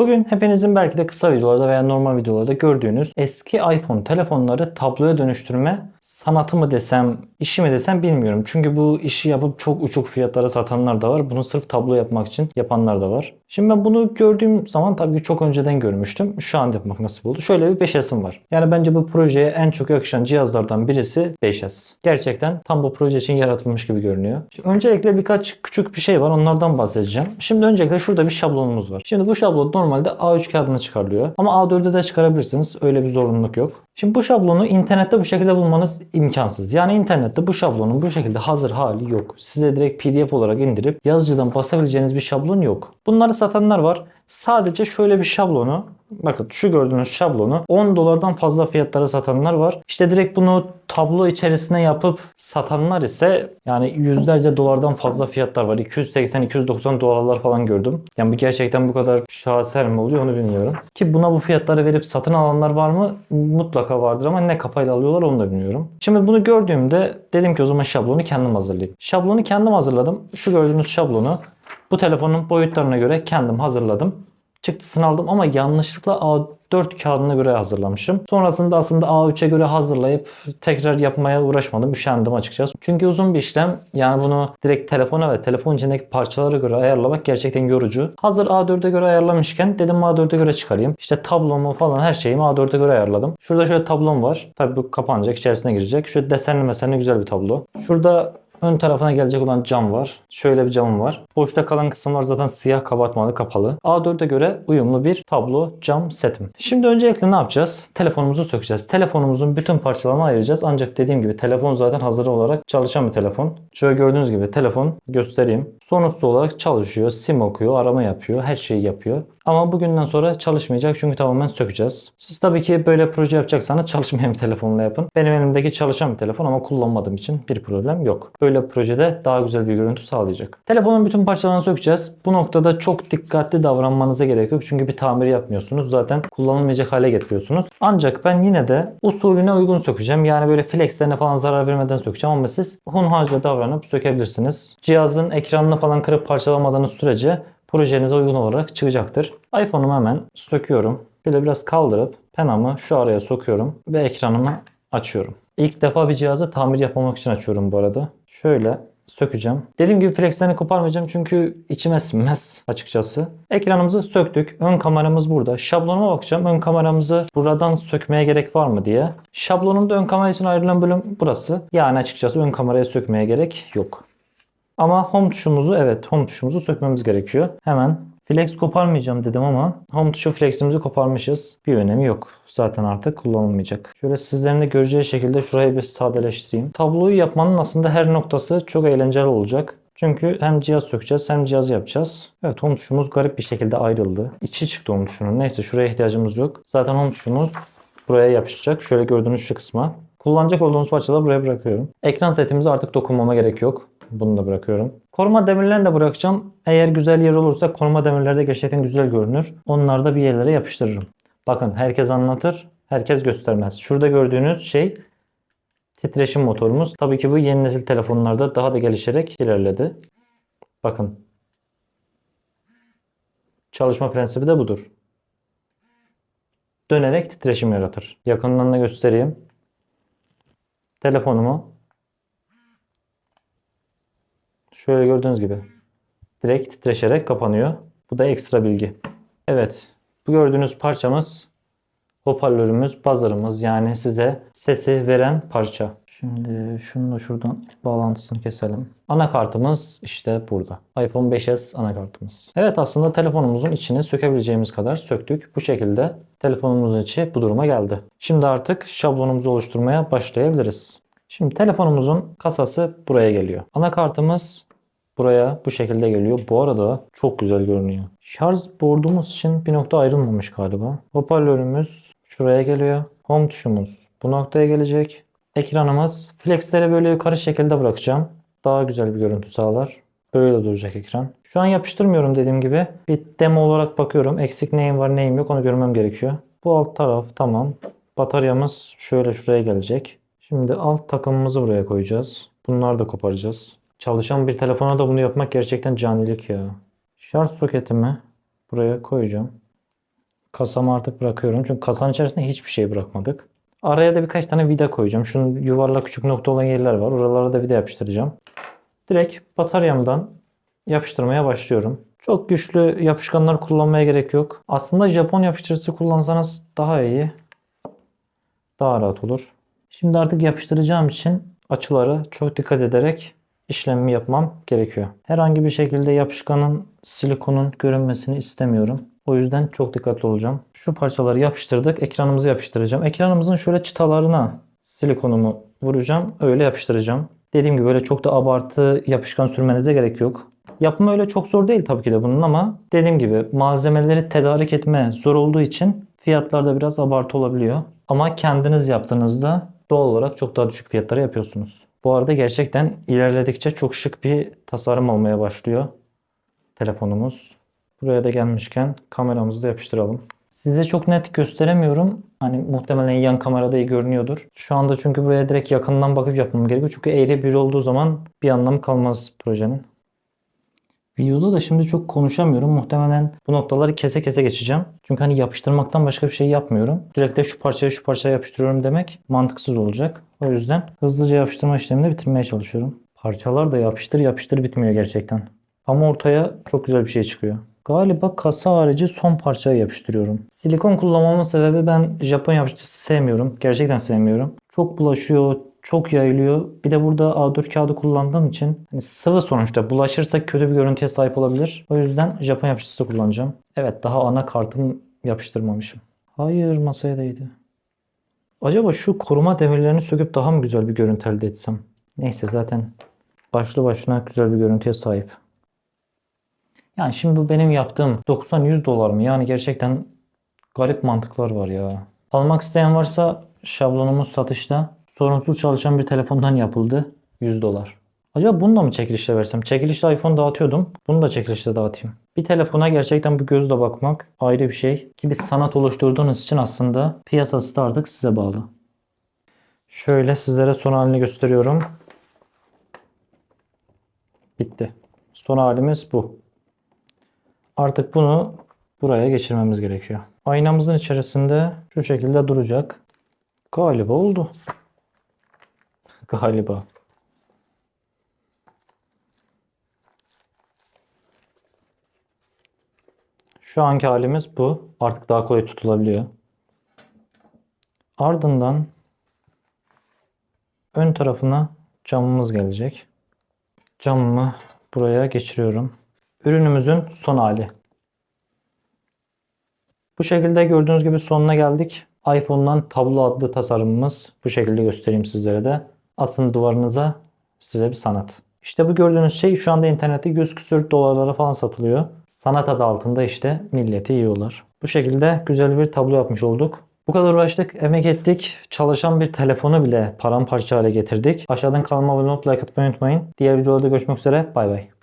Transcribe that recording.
Bugün hepinizin belki de kısa videolarda veya normal videolarda gördüğünüz eski iPhone telefonları tabloya dönüştürme sanatı mı desem, işi mi desem bilmiyorum. Çünkü bu işi yapıp çok uçuk fiyatlara satanlar da var. Bunu sırf tablo yapmak için yapanlar da var. Şimdi ben bunu gördüğüm zaman tabii ki çok önceden görmüştüm. Şu an yapmak nasip oldu. Şöyle bir 5S'im var. Yani bence bu projeye en çok yakışan cihazlardan birisi 5S. Gerçekten tam bu proje için yaratılmış gibi görünüyor. Şimdi öncelikle birkaç küçük bir şey var. Onlardan bahsedeceğim. Şimdi öncelikle şurada bir şablonumuz var. Şimdi bu şablon normalde A3 kağıdına çıkarılıyor. Ama A4'e de çıkarabilirsiniz. Öyle bir zorunluluk yok. Şimdi bu şablonu internette bu şekilde bulmanız imkansız. Yani internette bu şablonun bu şekilde hazır hali yok. Size direkt PDF olarak indirip yazıcıdan basabileceğiniz bir şablon yok. Bunları satanlar var. Sadece şöyle bir şablonu Bakın şu gördüğünüz şablonu 10 dolardan fazla fiyatlara satanlar var. İşte direkt bunu tablo içerisine yapıp satanlar ise yani yüzlerce dolardan fazla fiyatlar var. 280-290 dolarlar falan gördüm. Yani bu gerçekten bu kadar şaheser mi oluyor onu bilmiyorum. Ki buna bu fiyatları verip satın alanlar var mı? Mutlaka vardır ama ne kafayla alıyorlar onu da bilmiyorum. Şimdi bunu gördüğümde dedim ki o zaman şablonu kendim hazırlayayım. Şablonu kendim hazırladım. Şu gördüğünüz şablonu bu telefonun boyutlarına göre kendim hazırladım çıktısını aldım ama yanlışlıkla A4 kağıdına göre hazırlamışım. Sonrasında aslında A3'e göre hazırlayıp tekrar yapmaya uğraşmadım. Üşendim açıkçası. Çünkü uzun bir işlem. Yani bunu direkt telefona ve telefon içindeki parçalara göre ayarlamak gerçekten yorucu. Hazır A4'e göre ayarlamışken dedim A4'e göre çıkarayım. İşte tablomu falan her şeyimi A4'e göre ayarladım. Şurada şöyle tablom var. Tabii bu kapanacak, içerisine girecek. Şöyle desenli mesenli güzel bir tablo. Şurada Ön tarafına gelecek olan cam var. Şöyle bir camım var. Boşta kalan kısımlar zaten siyah kabartmalı kapalı. A4'e göre uyumlu bir tablo cam setim. Şimdi öncelikle ne yapacağız? Telefonumuzu sökeceğiz. Telefonumuzun bütün parçalarını ayıracağız. Ancak dediğim gibi telefon zaten hazır olarak çalışan bir telefon. Şöyle gördüğünüz gibi telefon göstereyim. Sonuçta olarak çalışıyor. Sim okuyor, arama yapıyor, her şeyi yapıyor. Ama bugünden sonra çalışmayacak çünkü tamamen sökeceğiz. Siz tabii ki böyle proje yapacaksanız çalışmayan bir telefonla yapın. Benim elimdeki çalışan bir telefon ama kullanmadığım için bir problem yok. Böyle bir projede daha güzel bir görüntü sağlayacak. Telefonun bütün parçalarını sökeceğiz. Bu noktada çok dikkatli davranmanıza gerek yok. Çünkü bir tamir yapmıyorsunuz. Zaten kullanılmayacak hale getiriyorsunuz. Ancak ben yine de usulüne uygun sökeceğim. Yani böyle flexlerine falan zarar vermeden sökeceğim ama siz hunharca davranıp sökebilirsiniz. Cihazın ekranını falan kırıp parçalamadığınız sürece projenize uygun olarak çıkacaktır. iPhone'umu hemen söküyorum. Böyle biraz kaldırıp penamı şu araya sokuyorum ve ekranımı açıyorum. İlk defa bir cihazı tamir yapmamak için açıyorum bu arada. Şöyle sökeceğim. Dediğim gibi flexlerini koparmayacağım çünkü içime sinmez açıkçası. Ekranımızı söktük. Ön kameramız burada. Şablonuma bakacağım. Ön kameramızı buradan sökmeye gerek var mı diye. Şablonumda ön kamera için ayrılan bölüm burası. Yani açıkçası ön kamerayı sökmeye gerek yok. Ama home tuşumuzu evet home tuşumuzu sökmemiz gerekiyor. Hemen flex koparmayacağım dedim ama home tuşu fleximizi koparmışız. Bir önemi yok. Zaten artık kullanılmayacak. Şöyle sizlerin de göreceği şekilde şurayı bir sadeleştireyim. Tabloyu yapmanın aslında her noktası çok eğlenceli olacak. Çünkü hem cihaz sökeceğiz hem cihaz yapacağız. Evet home tuşumuz garip bir şekilde ayrıldı. İçi çıktı home tuşunun. Neyse şuraya ihtiyacımız yok. Zaten home tuşumuz buraya yapışacak. Şöyle gördüğünüz şu kısma. Kullanacak olduğumuz parçaları buraya bırakıyorum. Ekran setimize artık dokunmama gerek yok. Bunu da bırakıyorum. Koruma demirlerini de bırakacağım. Eğer güzel yer olursa koruma demirleri de gerçekten güzel görünür. Onları da bir yerlere yapıştırırım. Bakın herkes anlatır, herkes göstermez. Şurada gördüğünüz şey titreşim motorumuz. Tabii ki bu yeni nesil telefonlarda daha da gelişerek ilerledi. Bakın. Çalışma prensibi de budur. Dönerek titreşim yaratır. Yakından da göstereyim. Telefonumu Şöyle gördüğünüz gibi direkt titreşerek kapanıyor. Bu da ekstra bilgi. Evet. Bu gördüğünüz parçamız hoparlörümüz, buzzer'ımız yani size sesi veren parça. Şimdi şunu da şuradan bağlantısını keselim. Anakartımız işte burada. iPhone 5s anakartımız. Evet aslında telefonumuzun içini sökebileceğimiz kadar söktük. Bu şekilde telefonumuzun içi bu duruma geldi. Şimdi artık şablonumuzu oluşturmaya başlayabiliriz. Şimdi telefonumuzun kasası buraya geliyor. Anakartımız buraya bu şekilde geliyor. Bu arada çok güzel görünüyor. Şarj boardumuz için bir nokta ayrılmamış galiba. Hoparlörümüz şuraya geliyor. Home tuşumuz bu noktaya gelecek. Ekranımız flexleri böyle yukarı şekilde bırakacağım. Daha güzel bir görüntü sağlar. Böyle duracak ekran. Şu an yapıştırmıyorum dediğim gibi. Bir demo olarak bakıyorum. Eksik neyim var neyim yok onu görmem gerekiyor. Bu alt taraf tamam. Bataryamız şöyle şuraya gelecek. Şimdi alt takımımızı buraya koyacağız. Bunları da koparacağız. Çalışan bir telefona da bunu yapmak gerçekten canilik ya. Şarj soketimi buraya koyacağım. Kasamı artık bırakıyorum. Çünkü kasanın içerisinde hiçbir şey bırakmadık. Araya da birkaç tane vida koyacağım. Şunun yuvarlak küçük nokta olan yerler var. Oralara da vida yapıştıracağım. Direkt bataryamdan yapıştırmaya başlıyorum. Çok güçlü yapışkanlar kullanmaya gerek yok. Aslında Japon yapıştırıcısı kullansanız daha iyi. Daha rahat olur. Şimdi artık yapıştıracağım için açılara çok dikkat ederek işlemimi yapmam gerekiyor. Herhangi bir şekilde yapışkanın, silikonun görünmesini istemiyorum. O yüzden çok dikkatli olacağım. Şu parçaları yapıştırdık. Ekranımızı yapıştıracağım. Ekranımızın şöyle çıtalarına silikonumu vuracağım. Öyle yapıştıracağım. Dediğim gibi böyle çok da abartı yapışkan sürmenize gerek yok. Yapımı öyle çok zor değil tabii ki de bunun ama dediğim gibi malzemeleri tedarik etme zor olduğu için fiyatlar da biraz abartı olabiliyor. Ama kendiniz yaptığınızda doğal olarak çok daha düşük fiyatlara yapıyorsunuz. Bu arada gerçekten ilerledikçe çok şık bir tasarım olmaya başlıyor telefonumuz. Buraya da gelmişken kameramızı da yapıştıralım. Size çok net gösteremiyorum. Hani muhtemelen yan kamerada iyi görünüyordur. Şu anda çünkü buraya direkt yakından bakıp yapmam gerekiyor. Çünkü eğri bir olduğu zaman bir anlamı kalmaz projenin. Videoda da şimdi çok konuşamıyorum. Muhtemelen bu noktaları kese kese geçeceğim. Çünkü hani yapıştırmaktan başka bir şey yapmıyorum. Sürekli şu parçaya şu parçaya yapıştırıyorum demek mantıksız olacak. O yüzden hızlıca yapıştırma işlemini bitirmeye çalışıyorum. Parçalar da yapıştır yapıştır bitmiyor gerçekten. Ama ortaya çok güzel bir şey çıkıyor. Galiba kasa harici son parçayı yapıştırıyorum. Silikon kullanmamın sebebi ben Japon yapıştırıcısı sevmiyorum. Gerçekten sevmiyorum. Çok bulaşıyor, çok yayılıyor. Bir de burada A4 kağıdı kullandığım için hani sıvı sonuçta bulaşırsa kötü bir görüntüye sahip olabilir. O yüzden Japon yapıştırıcısı kullanacağım. Evet daha ana kartımı yapıştırmamışım. Hayır masaya değdi. Acaba şu koruma demirlerini söküp daha mı güzel bir görüntü elde etsem? Neyse zaten başlı başına güzel bir görüntüye sahip. Yani şimdi bu benim yaptığım 90-100 dolar mı? Yani gerçekten garip mantıklar var ya. Almak isteyen varsa şablonumuz satışta. Sorunsuz çalışan bir telefondan yapıldı. 100 dolar. Acaba bunu da mı çekilişle versem? Çekilişle iPhone dağıtıyordum. Bunu da çekilişle dağıtayım. Bir telefona gerçekten bu gözle bakmak ayrı bir şey. Ki bir sanat oluşturduğunuz için aslında piyasası da artık size bağlı. Şöyle sizlere son halini gösteriyorum. Bitti. Son halimiz bu. Artık bunu buraya geçirmemiz gerekiyor. Aynamızın içerisinde şu şekilde duracak. Galiba oldu. Galiba. Şu anki halimiz bu. Artık daha kolay tutulabiliyor. Ardından ön tarafına camımız gelecek. Camımı buraya geçiriyorum. Ürünümüzün son hali. Bu şekilde gördüğünüz gibi sonuna geldik. iPhone'dan tablo adlı tasarımımız bu şekilde göstereyim sizlere de. Asın duvarınıza size bir sanat. İşte bu gördüğünüz şey şu anda internette 100 küsür dolarlara falan satılıyor. Sanat adı altında işte milleti yiyorlar. Bu şekilde güzel bir tablo yapmış olduk. Bu kadar uğraştık, emek ettik. Çalışan bir telefonu bile paramparça hale getirdik. Aşağıdan kanalıma abone olup like atmayı unutmayın. Diğer videolarda görüşmek üzere. Bay bay.